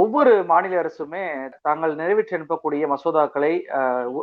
ஒவ்வொரு மாநில அரசுமே தாங்கள் நிறைவேற்றி அனுப்பக்கூடிய மசோதாக்களை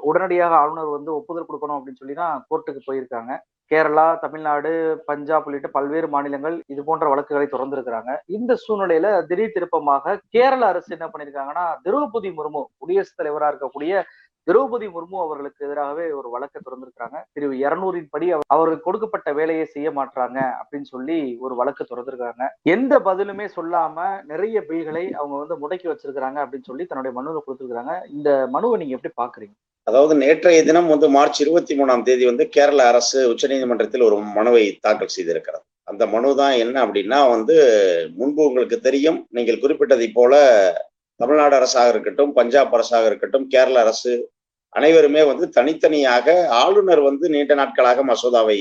உடனடியாக ஆளுநர் வந்து ஒப்புதல் கொடுக்கணும் அப்படின்னு சொல்லி தான் கோர்ட்டுக்கு போயிருக்காங்க. கேரளா தமிழ்நாடு பஞ்சாப் உள்ளிட்ட பல்வேறு மாநிலங்கள் இது போன்ற வழக்குகளை தொடர்ந்திருக்கிறாங்க. இந்த சூழ்நிலையில திடீர் திருப்பமாக கேரள அரசு என்ன பண்ணிருக்காங்கன்னா திரௌபதி முர்மு குடியரசுத் தலைவரா இருக்கக்கூடிய திரௌபதி முர்மு அவர்களுக்கு எதிராகவே ஒரு வழக்கை திறந்திருக்கிறாங்க. பிரிவு இருநூறின் படி அவருக்கு கொடுக்கப்பட்ட வேலையை செய்ய மாட்டாங்க அப்படின்னு சொல்லி ஒரு வழக்கு திறந்திருக்காங்க. எந்த பதிலுமே சொல்லாம நிறைய பில்களை அவங்க வந்து முடக்கி வச்சிருக்கிறாங்க அப்படின்னு சொல்லி தன்னுடைய மனுவில் கொடுத்திருக்காங்க இந்த மனுவை நீங்க எப்படி பாக்குறீங்க? அதாவது நேற்றைய தினம் வந்து மார்ச் இருபத்தி மூணாம் தேதி வந்து கேரள அரசு உச்சநீதிமன்றத்தில் ஒரு மனுவை தாக்கல் செய்திருக்கிறது. அந்த மனு தான் என்ன அப்படின்னா வந்து முன்பு உங்களுக்கு தெரியும் நீங்கள் குறிப்பிட்டதை போல தமிழ்நாடு அரசாக இருக்கட்டும் பஞ்சாப் அரசாக இருக்கட்டும் கேரள அரசு அனைவருமே வந்து தனித்தனியாக ஆளுநர் வந்து நீண்ட நாட்களாக மசோதாவை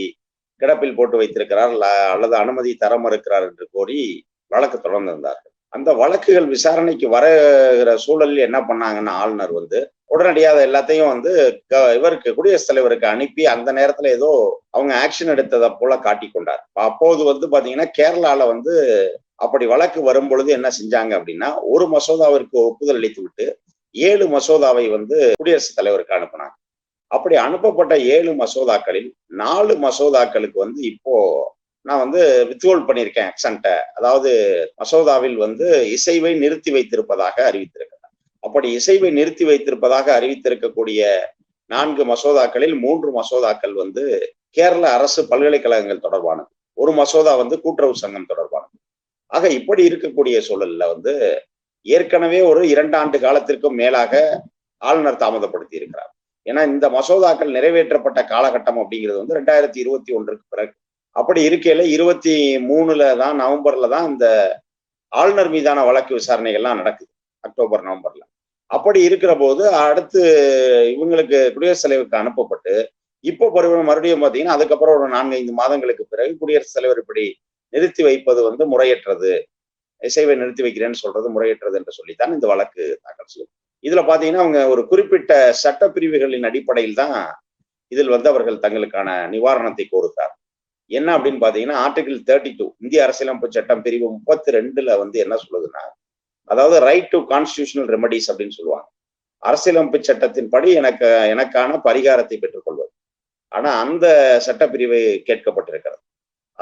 கிடப்பில் போட்டு வைத்திருக்கிறார் அல்லது அனுமதி தர மறுக்கிறார் என்று கோரி வழக்கு தொடர்ந்திருந்தார்கள் அந்த வழக்குகள் விசாரணைக்கு வருகிற சூழலில் என்ன பண்ணாங்கன்னா ஆளுநர் வந்து உடனடியாக அதை எல்லாத்தையும் வந்து க- இவருக்கு குடியரசுத் தலைவருக்கு அனுப்பி அந்த நேரத்துல ஏதோ அவங்க ஆக்ஷன் எடுத்ததை போல காட்டி கொண்டார். அப்போது வந்து பாத்தீங்கன்னா கேரளால வந்து அப்படி வழக்கு வரும் பொழுது என்ன செஞ்சாங்க அப்படின்னா ஒரு மசோதாவிற்கு ஒப்புதல் அளித்து விட்டு ஏழு மசோதாவை வந்து குடியரசுத் தலைவருக்கு அனுப்புனாங்க. அப்படி அனுப்பப்பட்ட ஏழு மசோதாக்களில் நாலு மசோதாக்களுக்கு வந்து இப்போ நான் வந்து வித்ஹோல்ட் பண்ணியிருக்கேன் அக்சன்ட்டை அதாவது மசோதாவில் வந்து இசைவை நிறுத்தி வைத்திருப்பதாக அறிவித்திருக்கிறார். அப்படி இசைவை நிறுத்தி வைத்திருப்பதாக அறிவித்திருக்கக்கூடிய நான்கு மசோதாக்களில் மூன்று மசோதாக்கள் வந்து கேரள அரசு பல்கலைக்கழகங்கள் தொடர்பானது. ஒரு மசோதா வந்து கூட்டுறவு சங்கம் தொடர்பானது. ஆக இப்படி இருக்கக்கூடிய சூழல்ல வந்து ஏற்கனவே ஒரு இரண்டு ஆண்டு காலத்திற்கும் மேலாக ஆளுநர் தாமதப்படுத்தி இருக்கிறார் ஏன்னா இந்த மசோதாக்கள் நிறைவேற்றப்பட்ட காலகட்டம் அப்படிங்கிறது வந்து ரெண்டாயிரத்தி இருபத்தி ஒன்றுக்கு பிறகு. அப்படி இருக்கையில இருபத்தி மூணுல தான் நவம்பர்ல தான் இந்த ஆளுநர் மீதான வழக்கு விசாரணைகள்லாம் நடக்குது அக்டோபர் நவம்பர்ல. அப்படி இருக்கிற போது அடுத்து இவங்களுக்கு குடியரசுத் தலைவருக்கு அனுப்பப்பட்டு இப்போ பருவ மறுபடியும் பார்த்தீங்கன்னா அதுக்கப்புறம் ஒரு நான்கு ஐந்து மாதங்களுக்கு பிறகு குடியரசுத் தலைவர் இப்படி நிறுத்தி வைப்பது வந்து முறையற்றது. இசைவை நிறுத்தி வைக்கிறேன்னு சொல்றது முறையற்றது என்று சொல்லித்தான் இந்த வழக்கு தாக்கல் செய்யும். இதுல பாத்தீங்கன்னா அவங்க ஒரு குறிப்பிட்ட சட்ட பிரிவுகளின் அடிப்படையில் தான் இதில் வந்து அவர்கள் தங்களுக்கான நிவாரணத்தை கோருகிறார். என்ன அப்படின்னு பாத்தீங்கன்னா ஆர்டிகிள் தேர்ட்டி டூ இந்திய அரசியலமைப்பு சட்டம் பிரிவு முப்பத்தி ரெண்டுல வந்து என்ன சொல்லுதுன்னா அதாவது ரைட் டு கான்ஸ்டியூஷனல் ரெமடிஸ் அப்படின்னு சொல்லுவாங்க. அரசியலமைப்பு சட்டத்தின் படி எனக்கு எனக்கான பரிகாரத்தை பெற்றுக்கொள்வது. ஆனா அந்த சட்டப்பிரிவு கேட்கப்பட்டிருக்கிறது.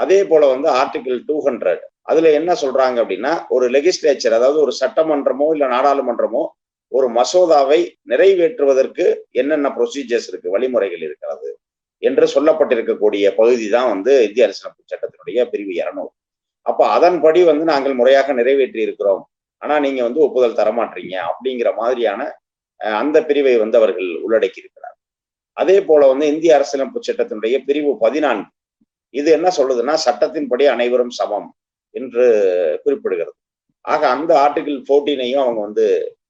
அதே போல வந்து ஆர்டிகிள் டூ ஹண்ட்ரட் அதுல என்ன சொல்றாங்க அப்படின்னா ஒரு லெகிஸ்லேச்சர் அதாவது ஒரு சட்டமன்றமோ இல்ல நாடாளுமன்றமோ ஒரு மசோதாவை நிறைவேற்றுவதற்கு என்னென்ன ப்ரொசீஜர்ஸ் இருக்கு வழிமுறைகள் இருக்கிறது என்று சொல்லப்பட்டிருக்கக்கூடிய பகுதி தான் வந்து இந்திய அரசியலமைப்பு சட்டத்தினுடைய பிரிவு இரநூறு. அப்ப அதன்படி வந்து நாங்கள் முறையாக நிறைவேற்றி இருக்கிறோம். ஆனா நீங்க வந்து ஒப்புதல் தரமாட்டீங்க அப்படிங்கிற மாதிரியான அந்த பிரிவை வந்து அவர்கள் உள்ளடக்கி இருக்கிறார் அதே போல வந்து இந்திய அரசியலமைப்பு சட்டத்தினுடைய பிரிவு பதினான்கு. இது என்ன சொல்லுதுன்னா சட்டத்தின்படி அனைவரும் சமம். என்று குறிப்பிடுகிறது. ஆக அந்த ஆர்டிகிள் ஃபோர்டீனையும் அவங்க வந்து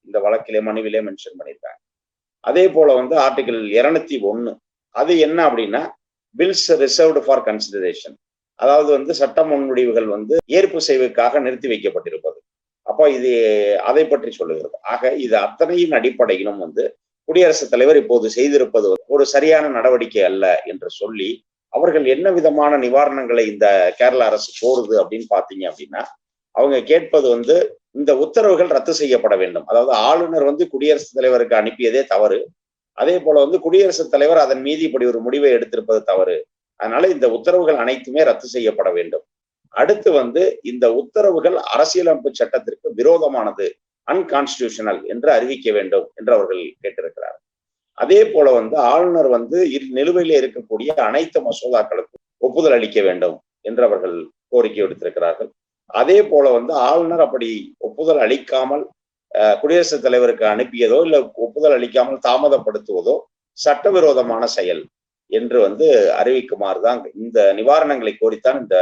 இந்த வழக்கிலே மனுவிலே மென்ஷன் பண்ணியிருக்காங்க. அதே போல வந்து ஆர்டிகிள் இருநூத்தி ஒன்னு அது என்ன அப்படின்னா பில்ஸ் ரிசர்வ்டு ஃபார் கன்சிடரேஷன் அதாவது வந்து சட்ட முன்முடிவுகள் வந்து ஏற்பு செய்வதற்காக நிறுத்தி வைக்கப்பட்டிருப்பது. அப்போ இது அதை பற்றி சொல்லுகிறது. ஆக இது அத்தனையின் அடிப்படையிலும் வந்து குடியரசுத் தலைவர் இப்போது செய்திருப்பது ஒரு சரியான நடவடிக்கை அல்ல என்று சொல்லி அவர்கள் என்ன விதமான நிவாரணங்களை இந்த கேரள அரசு கோருது அப்படின்னு பாத்தீங்க அப்படின்னா அவங்க கேட்பது வந்து இந்த உத்தரவுகள் ரத்து செய்யப்பட வேண்டும். அதாவது ஆளுநர் வந்து குடியரசுத் தலைவருக்கு அனுப்பியதே தவறு. அதே போல வந்து குடியரசுத் தலைவர் அதன் மீது இப்படி ஒரு முடிவை எடுத்திருப்பது தவறு. அதனால இந்த உத்தரவுகள் அனைத்துமே ரத்து செய்யப்பட வேண்டும். அடுத்து வந்து இந்த உத்தரவுகள் அரசியலமைப்பு சட்டத்திற்கு விரோதமானது அன்கான்ஸ்டியூஷனல் என்று அறிவிக்க வேண்டும் என்று அவர்கள் கேட்டிருக்கிறார் அதே போல வந்து ஆளுநர் வந்து இரு- நிலுவையில இருக்கக்கூடிய அனைத்து மசோதாக்களுக்கும் ஒப்புதல் அளிக்க வேண்டும் என்று அவர்கள் கோரிக்கை விடுத்திருக்கிறார்கள். அதே போல வந்து ஆளுநர் அப்படி ஒப்புதல் அளிக்காமல் குடியரசுத் தலைவருக்கு அனுப்பியதோ இல்ல ஒப்புதல் அளிக்காமல் தாமதப்படுத்துவதோ சட்டவிரோதமான செயல் என்று வந்து அறிவிக்குமாறு தான் இந்த நிவாரணங்களை கோரித்தான் இந்த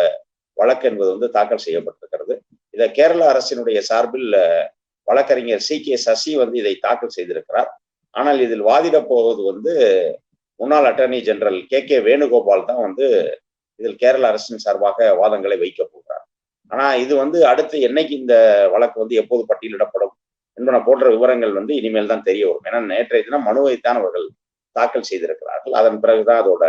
வழக்கு என்பது வந்து தாக்கல் செய்யப்பட்டிருக்கிறது. இதை கேரள அரசினுடைய சார்பில் வழக்கறிஞர் சி கே சசி வந்து இதை தாக்கல் செய்திருக்கிறார். ஆனால் இதில் வாதிடப் போவது வந்து முன்னாள் attorney general K. K. Venugopal தான் வந்து இதில் கேரள அரசின் சார்பாக வாதங்களை வைக்க போகிறார். ஆனா இது வந்து அடுத்து என்னைக்கு இந்த வழக்கு வந்து எப்போது பட்டியலிடப்படும் என்பன போன்ற விவரங்கள் வந்து இனிமேல் தான் தெரிய வரும். ஏன்னா நேற்றைய தினம் மனுவைத்தான் அவர்கள் தாக்கல் செய்திருக்கிறார்கள். அதன் பிறகுதான் அதோட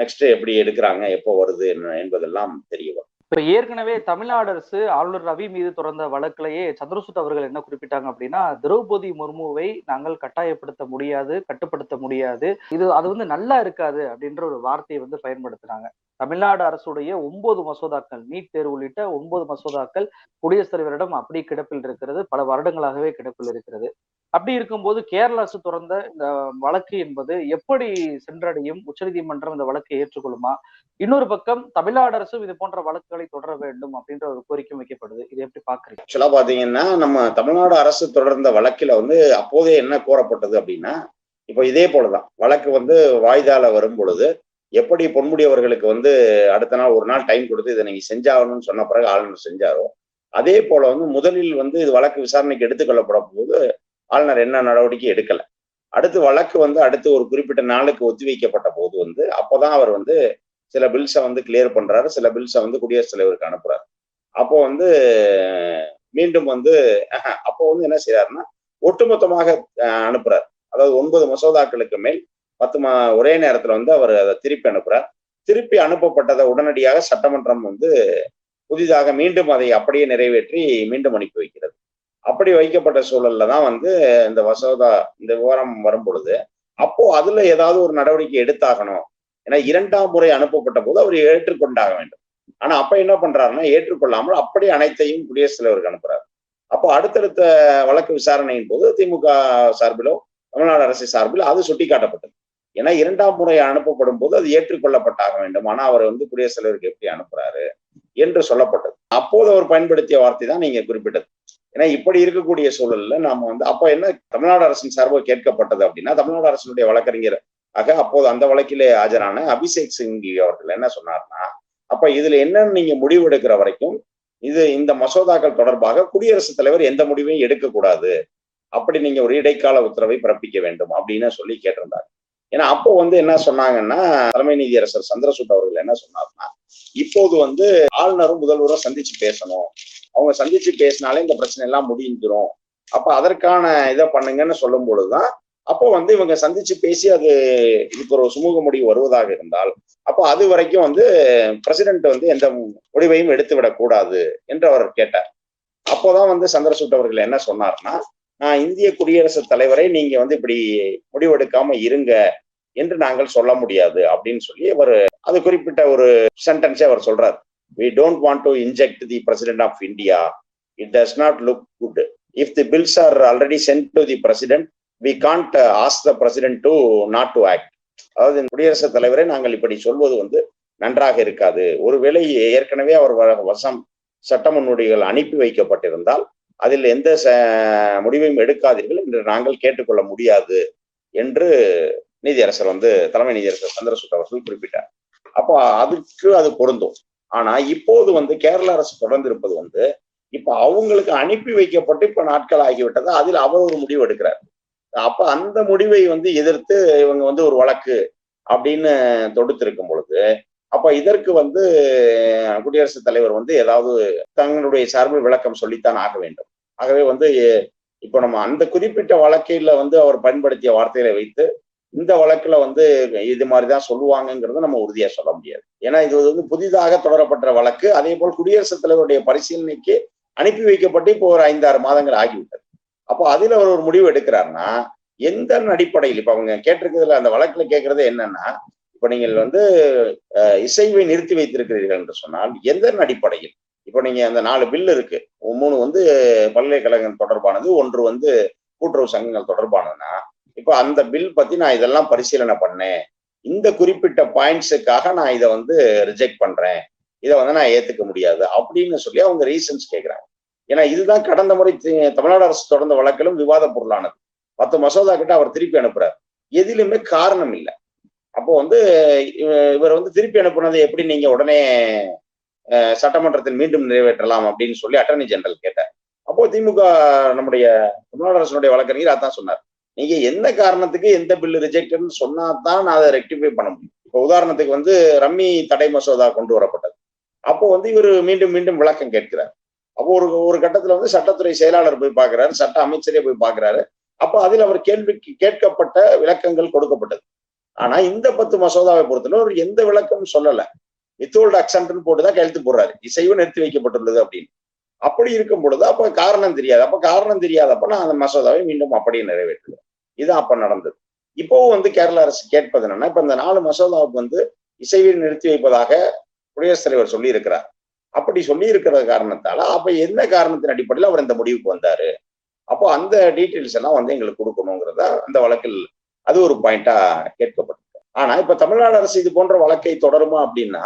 நெக்ஸ்ட் எப்படி எடுக்கிறாங்க எப்போ வருது என்பதெல்லாம் தெரிய வரும். இப்ப ஏற்கனவே தமிழ்நாடு அரசு ஆளுநர் ரவி மீது தொடர்ந்த வழக்கிலேயே சந்திரசூட் அவர்கள் என்ன குறிப்பிட்டாங்க அப்படின்னா திரௌபதி முர்முவை நாங்கள் கட்டாயப்படுத்த முடியாது கட்டுப்படுத்த முடியாது. இது அது வந்து நல்லா இருக்காது அப்படின்ற ஒரு வார்த்தையை வந்து பயன்படுத்தினாங்க தமிழ்நாடு அரசுடைய ஒன்பது மசோதாக்கள் நீட் தேர்வு உள்ளிட்ட ஒன்பது மசோதாக்கள் குடியரசுத் தலைவரிடம் அப்படி கிடப்பில் இருக்கிறது. பல வருடங்களாகவே கிடப்பில் இருக்கிறது. அப்படி இருக்கும்போது கேரள அரசு தொடர்ந்த இந்த வழக்கு என்பது எப்படி சென்றடையும்? உச்சநீதிமன்றம் இந்த வழக்கை ஏற்றுக்கொள்ளுமா? இன்னொரு பக்கம் தமிழ்நாடு அரசும் இது போன்ற வழக்குகளை தொடர வேண்டும் அப்படின்ற ஒரு கோரிக்கை வைக்கப்படுது. இது எப்படி பாக்குறீங்க ஆக்சுவலா பாத்தீங்கன்னா நம்ம தமிழ்நாடு அரசு தொடர்ந்த வழக்கில வந்து அப்போதே என்ன கோரப்பட்டது அப்படின்னா இப்போ இதே போலதான். வழக்கு வந்து வாய்தால வரும் பொழுது எப்படி பொன்முடி அவர்களுக்கு வந்து அடுத்த நாள் ஒரு நாள் டைம் கொடுத்து இதை நீங்க செஞ்சாகணும்னு சொன்ன பிறகு ஆளுநர் செஞ்சாரோ அதே போல வந்து முதலில் வந்து இது வழக்கு விசாரணைக்கு எடுத்துக்கொள்ளப்பட போது ஆளுநர் என்ன நடவடிக்கை எடுக்கல. அடுத்து வழக்கு வந்து அடுத்து ஒரு குறிப்பிட்ட நாளுக்கு ஒத்திவைக்கப்பட்ட போது வந்து அப்போதான் அவர் வந்து சில பில்ஸை வந்து கிளியர் பண்றாரு. சில பில்ஸை வந்து குடியரசுத் தலைவருக்கு அனுப்புறாரு. அப்போ வந்து மீண்டும் வந்து அப்போ வந்து என்ன செய்யறாருன்னா ஒட்டுமொத்தமாக அனுப்புறாரு. அதாவது ஒன்பது மசோதாக்களுக்கு மேல் பத்து மா ஒரே நேரத்துல வந்து அவர் அதை திருப்பி அனுப்புறார். திருப்பி அனுப்பப்பட்டதை உடனடியாக சட்டமன்றம் வந்து புதிதாக மீண்டும் அதை அப்படியே நிறைவேற்றி மீண்டும் அனுப்பி வைக்கிறது. அப்படி வைக்கப்பட்ட சூழல்ல தான் வந்து இந்த மசோதா இந்த விவரம் வரும் பொழுது அப்போ அதுல ஏதாவது ஒரு நடவடிக்கை எடுத்தாகணும். ஏன்னா இரண்டாம் முறை அனுப்பப்பட்ட போது அவர் ஏற்றுக்கொண்டாக வேண்டும். ஆனா அப்ப என்ன பண்றாருன்னா ஏற்றுக்கொள்ளாமல் அப்படி அனைத்தையும் குடியரசுத் தலைவருக்கு அனுப்புறாரு. அப்போ அடுத்தடுத்த வழக்கு விசாரணையின் போது திமுக சார்பிலோ தமிழ்நாடு அரசு சார்பில் அது சுட்டிக்காட்டப்பட்டது. ஏன்னா இரண்டாம் முறை அனுப்பப்படும் போது அது ஏற்றுக்கொள்ளப்பட்டாக வேண்டும். ஆனா அவர் வந்து குடியரசுத் தலைவருக்கு எப்படி அனுப்புறாரு என்று சொல்லப்பட்டது. அப்போது அவர் பயன்படுத்திய வார்த்தை தான் நீங்க குறிப்பிட்டது. ஏன்னா இப்படி இருக்கக்கூடிய சூழல்ல நாம வந்து அப்ப என்ன தமிழ்நாடு அரசின் சார்பாக கேட்கப்பட்டது அப்படின்னா தமிழ்நாடு அரசினுடைய வழக்கறிஞர் ஆக அப்போது அந்த வழக்கிலே ஆஜரான அபிஷேக் சிங்கி அவர்கள் என்ன சொன்னார்னா அப்ப இதுல என்னன்னு நீங்க முடிவு எடுக்கிற வரைக்கும் இது இந்த மசோதாக்கள் தொடர்பாக குடியரசுத் தலைவர் எந்த முடிவையும் எடுக்கக்கூடாது. அப்படி நீங்க ஒரு இடைக்கால உத்தரவை பிறப்பிக்க வேண்டும் அப்படின்னு சொல்லி கேட்டிருந்தாங்க ஏன்னா அப்போ வந்து என்ன சொன்னாங்கன்னா தலைமை நீதியரசர் சந்திரசூட் அவர்கள் என்ன சொன்னார்னா இப்போது வந்து ஆளுநரும் முதல்வரும் சந்திச்சு பேசணும். அவங்க சந்திச்சு பேசினாலே இந்த பிரச்சனை எல்லாம் முடிஞ்சிடும் அப்ப அதற்கான இதை பண்ணுங்கன்னு சொல்லும் பொழுதுதான் அப்போ வந்து இவங்க சந்திச்சு பேசி அது இதுக்கு ஒரு சுமூக முடிவு வருவதாக இருந்தால் அப்போ அது வரைக்கும் வந்து பிரசிடென்ட் வந்து எந்த முடிவையும் எடுத்து விடக்கூடாது என்று அவர் கேட்டார். அப்போதான் வந்து சந்திரசூட் அவர்கள் என்ன சொன்னார்னா நான் இந்திய குடியரசுத் தலைவரை நீங்க வந்து இப்படி முடிவெடுக்காம இருங்க என்று நாங்கள் சொல்ல முடியாது அப்படின்னு சொல்லி அவர் அது குறிப்பிட்ட ஒரு சென்டென்ஸே அவர் சொல்றாரு. We don't to to inject the president of India it does not look good if the are are already sent the the we we uh, as the president to not to act அதாவது குடியரசுத் தலைவரை நாங்கள் இப்படி சொல்வது வந்து நன்றாக இருக்காது. ஒருவேளை ஏற்கனவே அவர் வசம் சட்ட முன்னோடிகள் அனுப்பி வைக்கப்பட்டிருந்தால் அதில் எந்த முடிவையும் எடுக்காதீர்கள் என்று நாங்கள் கேட்டுக்கொள்ள முடியாது என்று நீதியரசர் வந்து தலைமை நீதியரசர் சந்திரசூட் அவர்கள் குறிப்பிட்டார். அப்போ அதுக்கு அது பொருந்தும். ஆனா இப்போது வந்து கேரள அரசு தொடர்ந்து இருப்பது வந்து இப்ப அவங்களுக்கு அனுப்பி வைக்கப்பட்டு இப்ப நாட்கள் ஆகிவிட்டது அதில் அவர் ஒரு முடிவு எடுக்கிறார். அப்ப அந்த முடிவை வந்து எதிர்த்து இவங்க வந்து ஒரு வழக்கு அப்படின்னு தொடுத்திருக்கும் பொழுது அப்ப இதற்கு வந்து குடியரசுத் தலைவர் வந்து ஏதாவது தங்களுடைய சார்பில் விளக்கம் சொல்லித்தான் ஆக வேண்டும். ஆகவே வந்து இப்போ நம்ம அந்த குறிப்பிட்ட வழக்கில வந்து அவர் பயன்படுத்திய வார்த்தைகளை வைத்து இந்த வழக்குல வந்து இது மாதிரிதான் சொல்லுவாங்கிறத நம்ம உறுதியா சொல்ல முடியாது. ஏன்னா இது வந்து புதிதாக தொடரப்பட்ட வழக்கு. அதே போல் குடியரசுத் தலைவருடைய பரிசீலனைக்கு அனுப்பி வைக்கப்பட்டு இப்போ ஒரு ஐந்தாறு மாதங்கள் ஆகிவிட்டது. அப்போ அதுல அவர் ஒரு முடிவு எடுக்கிறாருன்னா எந்த அடிப்படையில் இப்ப அவங்க கேட்டிருக்கிறதுல அந்த வழக்குல கேட்கறது என்னன்னா இப்ப நீங்கள் வந்து இசைவை நிறுத்தி வைத்திருக்கிறீர்கள் என்று சொன்னால் எந்த அடிப்படையில்? இப்போ நீங்க அந்த நாலு பில் இருக்கு. மூணு வந்து பல்கலைக்கழகம் தொடர்பானது ஒன்று வந்து கூட்டுறவு சங்கங்கள் தொடர்பானதுன்னா இப்போ அந்த பில் பத்தி நான் இதெல்லாம் பரிசீலனை பண்ணேன். இந்த குறிப்பிட்ட பாயிண்ட்ஸுக்காக நான் இதை வந்து ரிஜெக்ட் பண்றேன். இதை வந்து நான் ஏத்துக்க முடியாது அப்படின்னு சொல்லி அவங்க ரீசன்ஸ் கேட்கிறாங்க ஏன்னா இதுதான் கடந்த முறை தமிழ்நாடு அரசு தொடர்ந்த வழக்கிலும் விவாத பொருளானது. பத்து மசோதா கிட்ட அவர் திருப்பி அனுப்புறாரு. எதிலுமே காரணம் இல்லை. அப்போ வந்து இவர் வந்து திருப்பி அனுப்புனதை எப்படி நீங்க உடனே சட்டமன்றத்தில் மீண்டும் நிறைவேற்றலாம் அப்படின்னு சொல்லி அட்டர்னி ஜெனரல் கேட்டார். அப்போ திமுக நம்முடைய தமிழ்நாடு அரசனுடைய வழக்கறிஞர் அதான் சொன்னார். நீங்க எந்த காரணத்துக்கு எந்த பில்லு ரிஜெக்ட்னு சொன்னா தான் நான் அதை ரெக்டிஃபை பண்ண முடியும். இப்போ உதாரணத்துக்கு வந்து ரம்மி தடை மசோதா கொண்டு வரப்பட்டது. அப்போ வந்து இவர் மீண்டும் மீண்டும் விளக்கம் கேட்கிறார். அப்போ ஒரு ஒரு கட்டத்துல வந்து சட்டத்துறை செயலாளர் போய் பார்க்கிறாரு சட்ட அமைச்சரே போய் பார்க்கிறாரு. அப்போ அதில் அவர் கேள்விக்கு கேட்கப்பட்ட விளக்கங்கள் கொடுக்கப்பட்டது. ஆனா இந்த பத்து மசோதாவை பொறுத்தவரை அவர் எந்த விளக்கமும் சொல்லல. வித்தோல்டு அக்சன்ட்னு போட்டுதான் கையெழுத்து போடுறாரு. இசைவு நிறுத்தி வைக்கப்பட்டுள்ளது அப்படின்னு. அப்படி இருக்கும் பொழுது அப்ப காரணம் தெரியாது. அப்ப காரணம் தெரியாதப்ப நான் அந்த மசோதாவை மீண்டும் அப்படியே நிறைவேற்றுவேன். இதுதான் அப்ப நடந்தது. இப்போவும் வந்து கேரள அரசு கேட்பது என்னன்னா இப்ப இந்த நாலு மசோதாவுக்கு வந்து இசைவை நிறுத்தி வைப்பதாக குடியரசுத் தலைவர் சொல்லி இருக்கிறார் அப்படி சொல்லி இருக்கிற காரணத்தால அப்ப என்ன காரணத்தின் அடிப்படையில் அவர் இந்த முடிவுக்கு வந்தாரு? அப்போ அந்த டீட்டெயில்ஸ் எல்லாம் வந்து எங்களுக்கு கொடுக்கணுங்கிறத அந்த வழக்கில் அது ஒரு பாயிண்டா கேட்கப்பட்டிருக்கு. ஆனா இப்ப தமிழ்நாடு அரசு இது போன்ற வழக்கை தொடருமா அப்படின்னா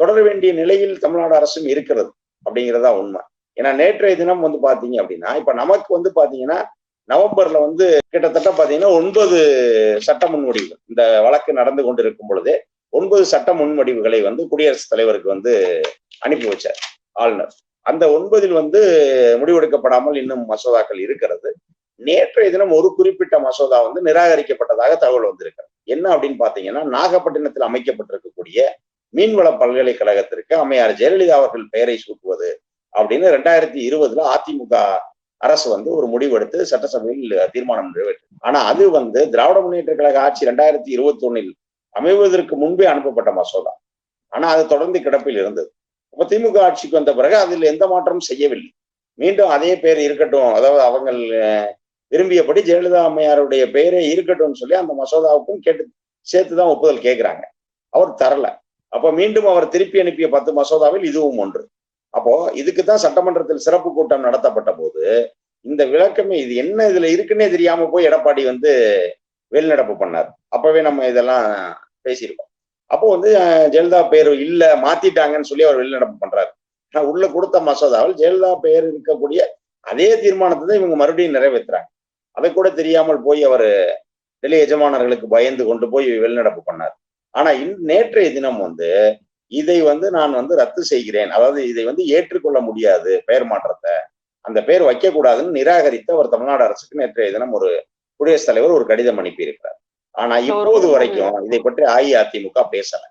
தொடர வேண்டிய நிலையில் தமிழ்நாடு அரசும் இருக்கிறது அப்படிங்கிறதா உண்மை. ஏன்னா நேற்றைய தினம் வந்து பாத்தீங்க அப்படின்னா இப்ப நமக்கு வந்து பாத்தீங்கன்னா நவம்பர்ல வந்து கிட்டத்தட்ட பாத்தீங்கன்னா ஒன்பது சட்ட முன்வடிவுகள் இந்த வழக்கு நடந்து கொண்டிருக்கும் பொழுதே ஒன்பது சட்ட முன்வடிவுகளை வந்து குடியரசுத் தலைவருக்கு வந்து அனுப்பி வச்சார் ஆளுநர். அந்த ஒன்பதில் வந்து முடிவெடுக்கப்படாமல் இன்னும் மசோதாக்கள் இருக்கிறது. நேற்றைய தினம் ஒரு குறிப்பிட்ட மசோதா வந்து நிராகரிக்கப்பட்டதாக தகவல் வந்திருக்கிறது. என்ன அப்படின்னு பாத்தீங்கன்னா நாகப்பட்டினத்தில் அமைக்கப்பட்டிருக்கக்கூடிய மீன்வள பல்கலைக்கழகத்திற்கு அம்மையார் ஜெயலலிதா அவர்கள் பெயரை சூட்டுவது அப்படின்னு ரெண்டாயிரத்தி இருபதுல அதிமுக அரசு வந்து ஒரு முடிவெடுத்து சட்டசபையில் தீர்மானம் நிறைவேற்றும். ஆனா அது வந்து திராவிட முன்னேற்ற கழக ஆட்சி ரெண்டாயிரத்தி இருபத்தி ஒன்னில் அமைவதற்கு முன்பே அனுப்பப்பட்ட மசோதா. ஆனா அது தொடர்ந்து கிடப்பில் இருந்தது. இப்ப திமுக ஆட்சிக்கு வந்த பிறகு அதில் எந்த மாற்றமும் செய்யவில்லை. மீண்டும் அதே பேர் இருக்கட்டும். அதாவது அவங்க விரும்பியபடி ஜெயலலிதா அம்மையாருடைய பெயரே இருக்கட்டும்னு சொல்லி அந்த மசோதாவுக்கும் கேட்டு சேர்த்துதான் ஒப்புதல் கேட்கிறாங்க அவர் தரல. அப்ப மீண்டும் அவர் திருப்பி அனுப்பிய பத்து மசோதாவில் இதுவும் ஒன்று. அப்போ இதுக்கு தான் சட்டமன்றத்தில் சிறப்பு கூட்டம் நடத்தப்பட்ட போது இந்த விளக்கமே இது என்ன இதுல இருக்குன்னே தெரியாம போய் எடப்பாடி வந்து வெளிநடப்பு பண்ணார். அப்பவே நம்ம இதெல்லாம் பேசியிருக்கோம். அப்போ வந்து ஜெயலலிதா பேர் இல்ல மாத்திட்டாங்கன்னு சொல்லி அவர் வெளிநடப்பு பண்றாரு. ஆனா உள்ள கொடுத்த மசோதாவில் ஜெயலலிதா பெயர் இருக்கக்கூடிய அதே தீர்மானத்தை தான் இவங்க மறுபடியும் நிறைவேற்றுறாங்க அதை கூட தெரியாமல் போய் அவர் டெல்லி எஜமானர்களுக்கு பயந்து கொண்டு போய் வெளிநடப்பு பண்ணார். ஆனா இன் நேற்றைய தினம் வந்து இதை வந்து நான் வந்து ரத்து செய்கிறேன். அதாவது இதை வந்து ஏற்றுக்கொள்ள முடியாது பெயர் மாற்றத்தை. அந்த பெயர் வைக்கக்கூடாதுன்னு நிராகரித்து அவர் தமிழ்நாடு அரசுக்கு நேற்றைய தினம் ஒரு குடியரசுத் தலைவர் ஒரு கடிதம் அனுப்பி இருக்கிறார் ஆனா இப்போது வரைக்கும் இதை பற்றி அஇஅதிமுக பேசல.